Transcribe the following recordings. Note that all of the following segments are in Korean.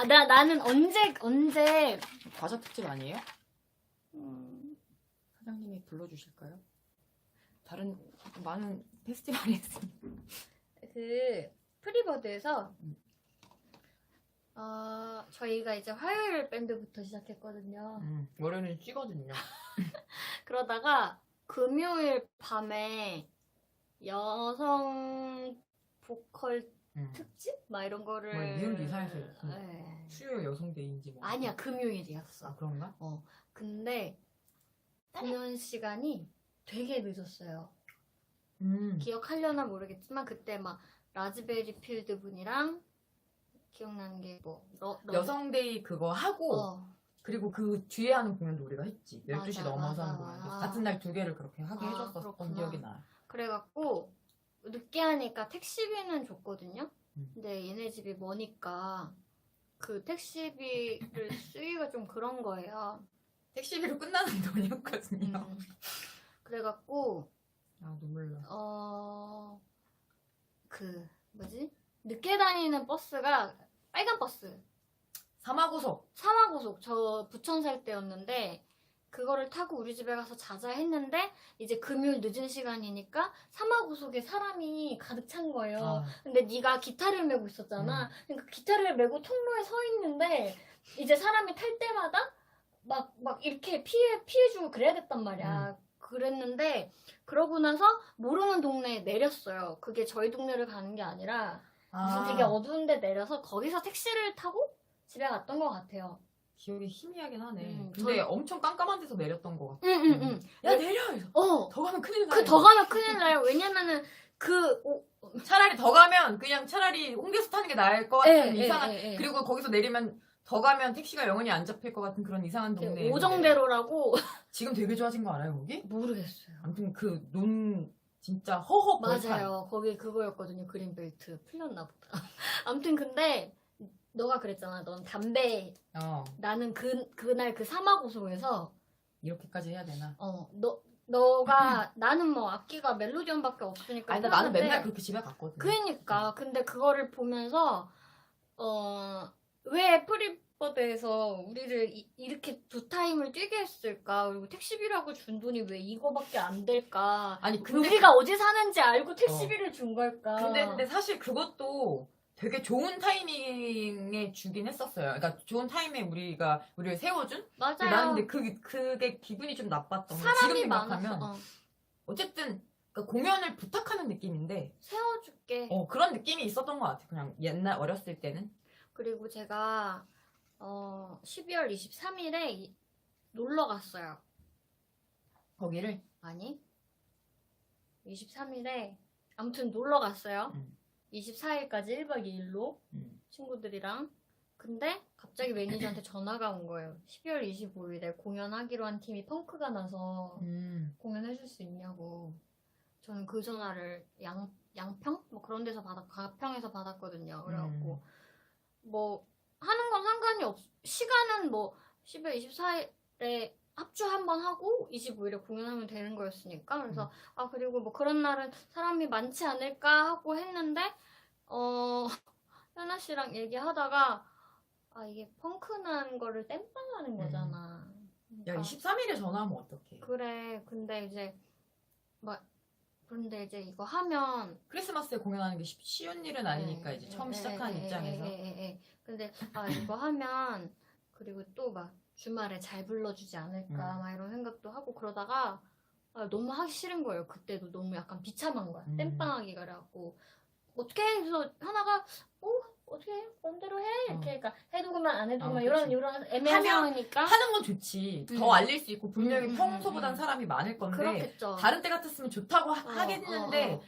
아, 나, 나는 언제, 언제, 과자 특집 아니에요? 음, 사장님이 불러주실까요? 다른 많은 페스티벌이 있습니다. 그, 프리버드에서, 음. 어, 저희가 이제 화요일 밴드부터 시작했거든요. 음, 월요일은 쉬거든요. 그러다가 금요일 밤에 여성 보컬 음. 특집? 막 이런 거를. 뭐 이사해서 무슨 네. 수요 여성데이인지 뭐. 아니야, 아, 금요일이었어. 그런가? 근데 공연 시간이 되게 늦었어요. 음. 기억하려나 모르겠지만 그때 막 라즈베리 필드 분이랑 기억나는 게뭐 여성데이 그거 하고 어, 그리고 그 뒤에 하는 공연도 우리가 했지. 12시 맞아, 넘어서 맞아, 하는 공연. 맞아. 같은 날 두 개를 그렇게 하게 아, 해줬었던 그렇구나. 기억이 나요. 그래갖고 늦게 하니까 택시비는 줬거든요. 음. 근데 얘네 집이 머니까 그 택시비를 쓰기가 좀 그런 거예요. 택시비로 끝나는 돈이었거든요. 음. 그래갖고 아 눈물 나. 어, 그, 뭐지? 늦게 다니는 버스가 빨간 버스. 사마고속. 사마고속, 저 부천 살 때였는데, 그거를 타고 우리 집에 가서 자자 했는데, 이제 금요일 늦은 시간이니까 사마고속에 사람이 가득 찬 거예요. 아, 근데 네가 기타를 메고 있었잖아. 그러니까 기타를 메고 통로에 서 있는데, 이제 사람이 탈 때마다 막, 막 이렇게 피해, 피해 주고 그래야겠단 말이야. 그랬는데, 그러고 나서 모르는 동네에 내렸어요. 그게 저희 동네를 가는 게 아니라, 무슨 아, 되게 어두운 데 내려서 거기서 택시를 타고 집에 갔던 것 같아요. 기억이 희미하긴 하네. 음, 근데 저희- 엄청 깜깜한 데서 내렸던 것 같아. 응, 응, 응. 야 내려! 이래서 어, 더 가면 큰일 나. 그 더 가면 큰일 나요. 왜냐면은 그, 오, 차라리 더 가면 그냥 차라리 홍대에서 타는 게 나을 것 같은 예, 이상한 예, 예, 예. 그리고 거기서 내리면 더 가면 택시가 영원히 안 잡힐 것 같은 그런 이상한 동네. 오정대로라고 지금 되게 좋아진 거 알아요 거기? 모르겠어요. 아무튼 그 논 진짜 허허 벌판. 맞아요. 거기 그거였거든요. 그린벨트. 풀렸나 보다. 아무튼 근데 너가 그랬잖아. 넌 담배. 어 나는 그 그날 그 사마고속에서 이렇게까지 해야 되나? 어, 너 너가 나는 뭐 악기가 멜로디언밖에 없으니까 아니 근데 나는 맨날 그렇게 집에 갔거든. 그러니까 근데 그거를 보면서 어 왜 프리버드에서 우리를 이, 렇게 두 타임을 뛰게 했을까 그리고 택시비라고 준 돈이 왜 이거밖에 안 될까 아니 근데 우리가 어디 사는지 알고 택시비를 준 걸까 근데 근데 사실 그것도 되게 좋은 타이밍에 주긴 했었어요. 그러니까 좋은 타이밍에 우리가 우리를 세워준. 맞아요 나는 근데 그 그게 기분이 좀 나빴던 거. 지금 사람이 생각하면 많아서 어, 어쨌든 그러니까 공연을 부탁하는 느낌인데 세워줄게 어, 그런 느낌이 있었던 것 같아. 그냥 옛날 어렸을 때는. 그리고 제가 어 12월 23일에 놀러 갔어요 거기를 아니 23일에 아무튼 놀러 갔어요 음. 24일까지 1박 2일로 음. 친구들이랑 근데 갑자기 매니저한테 전화가 온 거예요 12월 25일에 공연하기로 한 팀이 펑크가 나서 음. 공연해줄 수 있냐고 저는 그 전화를 양, 양평? 뭐 그런 데서 받았 가평에서 받았거든요 그래갖고 뭐 하는 건 상관이 없 시간은 뭐 12월 24일에 합주 한 번 하고 25일에 공연하면 되는 거였으니까 그래서 아 그리고 뭐 그런 날은 사람이 많지 않을까 하고 했는데 어 현아 씨랑 얘기하다가 아 이게 펑크난 거를 땜빵하는 거잖아 야, 그러니까 23일에 전화하면 어떡해. 그래 근데 이제 막 그런데 이제 이거 하면 크리스마스에 공연하는 게 쉽- 쉬운 일은 아니니까 네, 이제 네, 처음 네, 시작하는 네, 입장에서. 네, 네, 네. 근데 아 이거 하면 그리고 또 막 주말에 잘 불러주지 않을까 음. 막 이런 생각도 하고 그러다가 아, 너무 하기 싫은 거예요. 그때도 너무 약간 비참한 거야. 음. 땜빵하기가 그래갖고 어떻게 해서 하나가 어 어떻게 해? 맘대로 해 이렇게 그러니까 해두고만 안 해두고만 어, 이런 그치. 이런 애매한 하면 상황이니까 하는 건 좋지. 더 음. 알릴 수 있고 분명히 음, 음, 평소보단 음, 음. 사람이 많을 건데 그렇겠죠. 다른 때 같았으면 좋다고 하- 어, 하 겠는데 어, 어.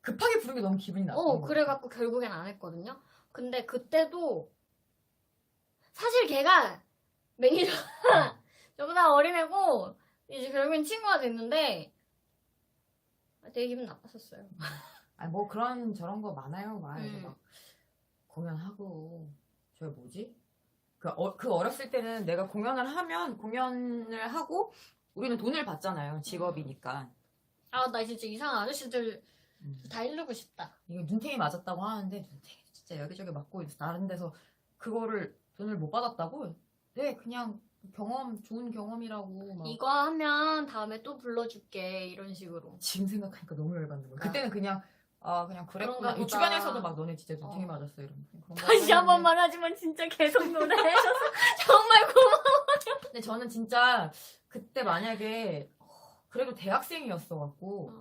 급하게 부른 게 너무 기분이 나쁜 어. 그래갖고 결국엔 안 했거든요. 근데 그때도 사실 걔가 매니저가 저보다 어린애고 이제 결국엔 친구가 됐는데 되게 기분 나빴었어요. 아니 뭐 그런 저런 거 많아요. 막 음. 막 공연하고 저 뭐지? 그, 어, 그 어렸을 때는 내가 공연을 하면 공연을 하고 우리는 돈을 받잖아요. 직업이니까. 아, 나 진짜 이상한 아저씨들 음. 다 이르고 싶다. 이거 눈탱이 맞았다고 하는데 눈탱이 진짜 여기저기 맞고. 다른 데서 그거를 돈을 못 받았다고? 네, 그냥 경험, 좋은 경험이라고. 막. 이거 하면 다음에 또 불러줄게 이런 식으로. 지금 생각하니까 너무 열받는 거야. 아. 그때는 그냥, 아, 그냥 그랬구나. 그런가 이 보다. 주변에서도 막 너네 진짜 눈탱이 어. 맞았어. 이러면. 그런가 다시 한 보다 번 말하지만 진짜 계속 노래해줘서 정말 고마워. 근데 저는 진짜 그때 만약에 어, 그래도 대학생이었어 갖고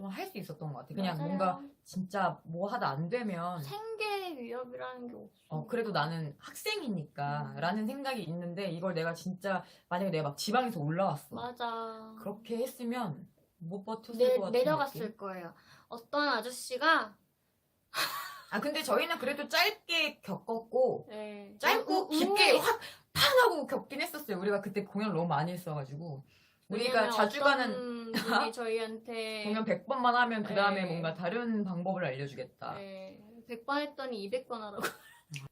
좀 할 수 있었던 것 같아. 그냥 맞아요. 뭔가 진짜 뭐 하다 안 되면 생계 위협이라는 게 없어. 어 그래도 나는 학생이니까 음. 라는 생각이 있는데 이걸 내가 진짜 만약에 내가 막 지방에서 올라왔어. 맞아. 그렇게 했으면 못 버텼을 내, 것 같은 내려갔을 느낌? 거예요. 어떤 아저씨가 아 근데 저희는 그래도 짧게 겪었고 네. 짧고 우- 깊게 확 팡 하고 겪긴 했었어요. 우리가 그때 공연 너무 많이 했어가지고 우리가 자주 가는 분이 저희한테 공연 100번만 하면 그 다음에 네. 뭔가 다른 방법을 알려주겠다. 네, 100번 했더니 200번 하라고.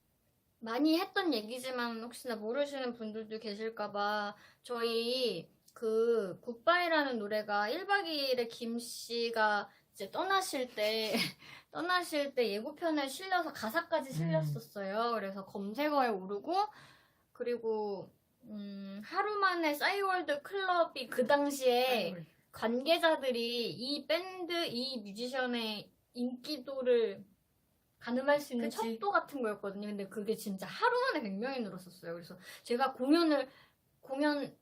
많이 했던 얘기지만 혹시나 모르시는 분들도 계실까봐 저희 그 굿바이라는 노래가 1박 2일에 김 씨가 이제 떠나실 때 떠나실 때 예고편에 실려서 가사까지 실렸었어요. 그래서 검색어에 오르고 그리고 음, 하루 만에 싸이월드 클럽이 그 당시에 관계자들이 이 밴드, 이 뮤지션의 인기도를 가늠할 수 있는 그치. 척도 같은 거였거든요. 근데 그게 진짜 하루 만에 100명이 늘었었어요. 그래서 제가 공연을, 공연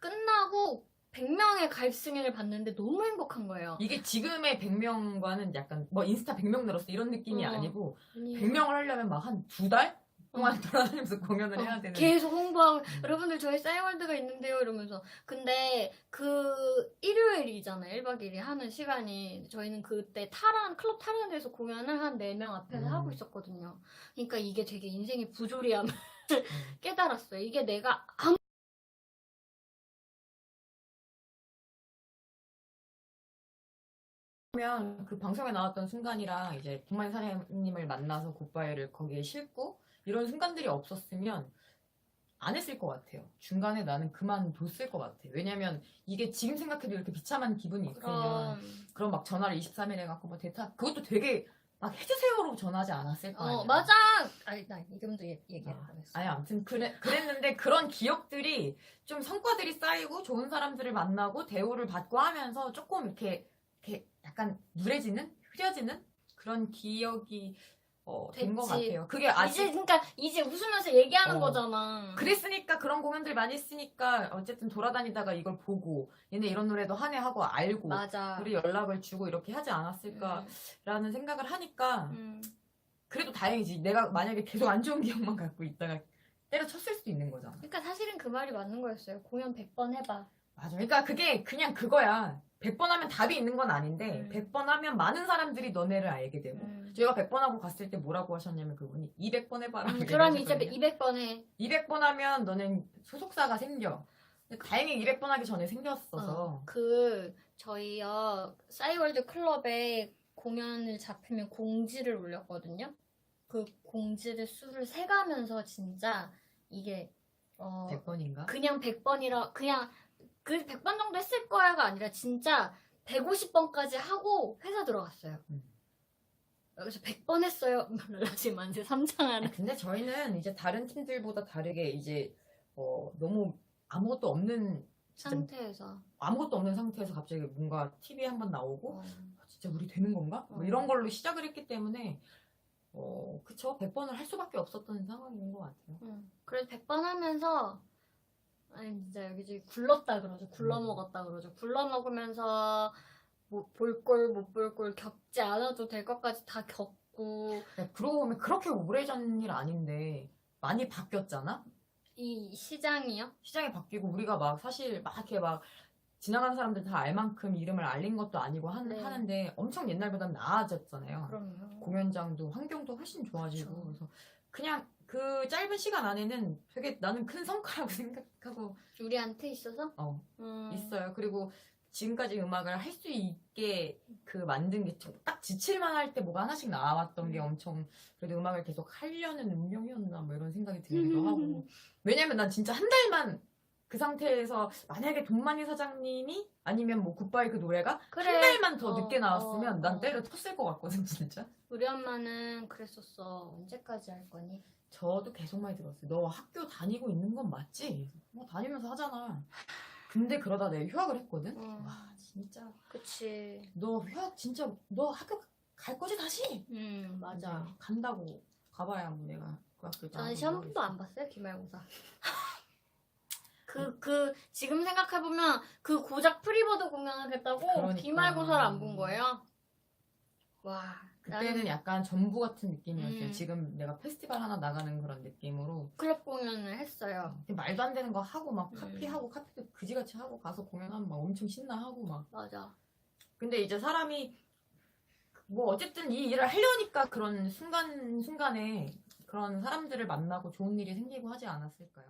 끝나고 100명의 가입 승인을 받는데 너무 행복한 거예요. 이게 지금의 100명과는 약간 뭐 인스타 100명 늘었어 이런 느낌이 어. 아니고 아니, 100명을 하려면 막 한 두 달 동안 어. 돌아다니면서 공연을 어, 해야 되는 계속 홍보하고 음. 여러분들 저희 싸이월드가 있는데요 이러면서 근데 그 일요일이잖아요 1박 2일 하는 시간이 저희는 그때 타란 클럽 타란 데서 공연을 한 4명 앞에서 음. 하고 있었거든요 그러니까 이게 되게 인생의 부조리함을 음. 깨달았어요 이게 내가 아무 그러면 그 방송에 나왔던 순간이랑 이제 김만희 사장님을 만나서 굿바이를 거기에 싣고 이런 순간들이 없었으면 안 했을 것 같아요. 중간에 나는 그만뒀을 것 같아. 왜냐면 이게 지금 생각해도 이렇게 비참한 기분이 있으면 그런 그럼 막 전화를 23일 해갖고 뭐 대타 그것도 되게 막 해주세요로 전화하지 않았을 거 아니야. 어 맞아 아니 나 이금도 얘- 얘기하려고 했어 아니 아무튼 그래, 그랬는데 그런 기억들이 좀 성과들이 쌓이고 좋은 사람들을 만나고 대우를 받고 하면서 조금 이렇게, 이렇게 약간 누래지는 흐려지는 그런 기억이 어, 된것 됐지. 같아요. 그게 아직 이제 그러니까 이제 웃으면서 얘기하는 어. 거잖아 그랬으니까 그런 공연들 많이 했으니까 어쨌든 돌아다니다가 이걸 보고 얘네 이런 노래도 하네 하고 알고 맞아 우리 연락을 주고 이렇게 하지 않았을까라는 생각을 하니까 음. 그래도 다행이지. 내가 만약에 계속 안 좋은 기억만 갖고 있다가 때려쳤을 수도 있는 거잖아. 그러니까 사실은 그 말이 맞는 거였어요 공연 100번 해봐 맞아. 그러니까 그게 그냥 그거야. 100번 하면 답이 있는 건 아닌데, 음. 100번 하면 많은 사람들이 너네를 알게 되고. 음. 제가 100번 하고 갔을 때 뭐라고 하셨냐면 그분이 200번 해봐라. 음, 그럼 이제 200번 해. 200번 하면 너는 소속사가 생겨. 다행히 200번 하기 전에 생겼어서. 어, 그 저희요 싸이월드 클럽에 공연을 잡히면 공지를 올렸거든요. 그 공지를 수를 세가면서 진짜 이게 어 100번인가? 그냥 100번이라 그냥 그 100번 정도 했을 거야가 아니라 진짜 150번까지 하고 회사 들어갔어요. 음. 여기서 100번 했어요. 지금 만세 3장 안에. 아, 근데 저희는 이제 다른 팀들보다 다르게 이제, 어, 너무 아무것도 없는, 진짜 상태에서 아무것도 없는 상태에서 갑자기 뭔가 TV에 한번 나오고, 어. 진짜 우리 되는 건가? 뭐 어. 이런 걸로 시작을 했기 때문에 어 그쵸 100번을 할 수밖에 없었던 상황인 것 같아요. 응. 그래서 100번 하면서 아니 진짜 여기저기 굴렀다 그러죠. 굴러 음. 먹었다 그러죠. 굴러 먹으면서 뭐볼걸못볼걸 겪지 않아도 될 것까지 다 겪고 그러니까 그러고 보면 그렇게 오래전 일 아닌데 많이 바뀌었잖아. 이 시장이요. 시장이 바뀌고 우리가 막 사실 막 이렇게 막 지나가는 사람들 다 알 만큼 이름을 알린 것도 아니고 하, 네. 하는데 엄청 옛날보단 나아졌잖아요. 그럼요. 공연장도 환경도 훨씬 좋아지고 그쵸. 그래서 그냥 그 짧은 시간 안에는 되게 나는 큰 성과라고 생각하고 우리한테 있어서 어, 음. 있어요. 그리고 지금까지 음악을 할 수 있게 그 만든 게 딱 지칠만 할 때 뭐가 하나씩 나왔던 게 음. 엄청 그래도 음악을 계속 하려는 운명이었나 뭐 이런 생각이 들기도 하고 왜냐면 난 진짜 한 달만 그 상태에서 만약에 돈만이 사장님이 아니면 뭐 굿바이 그 노래가 그래. 한 달만 더 어, 늦게 나왔으면 어, 난 어. 때려 쳤을 것 같거든 진짜 우리 엄마는 그랬었어. 언제까지 할 거니? 저도 계속 많이 들었어요. 너 학교 다니고 있는 건 맞지? 뭐 다니면서 하잖아. 근데 그러다 내가 휴학을 했거든? 음. 와, 진짜. 그치. 너 휴학 진짜, 너 학교 갈 거지, 다시? 음, 맞아. 간다고 가봐야 뭐 내가 그 학교 저는 시험 한 번도 안 봤어요, 기말고사. 그, 그, 지금 생각해 보면 그 고작 프리버드 공연을 했다고 그러니까. 기말고사를 안 본 거예요. 와. 그때는 나는 약간 전부 같은 느낌이었어요. 음. 지금 내가 페스티벌 하나 나가는 그런 느낌으로 클럽 공연을 했어요. 말도 안 되는 거 하고 막 음. 카피하고 카피도 그지같이 하고 가서 공연하면 막 엄청 신나하고 막 맞아. 근데 이제 사람이 뭐 어쨌든 이 일을 하려니까 그런 순간 순간에 그런 사람들을 만나고 좋은 일이 생기고 하지 않았을까요?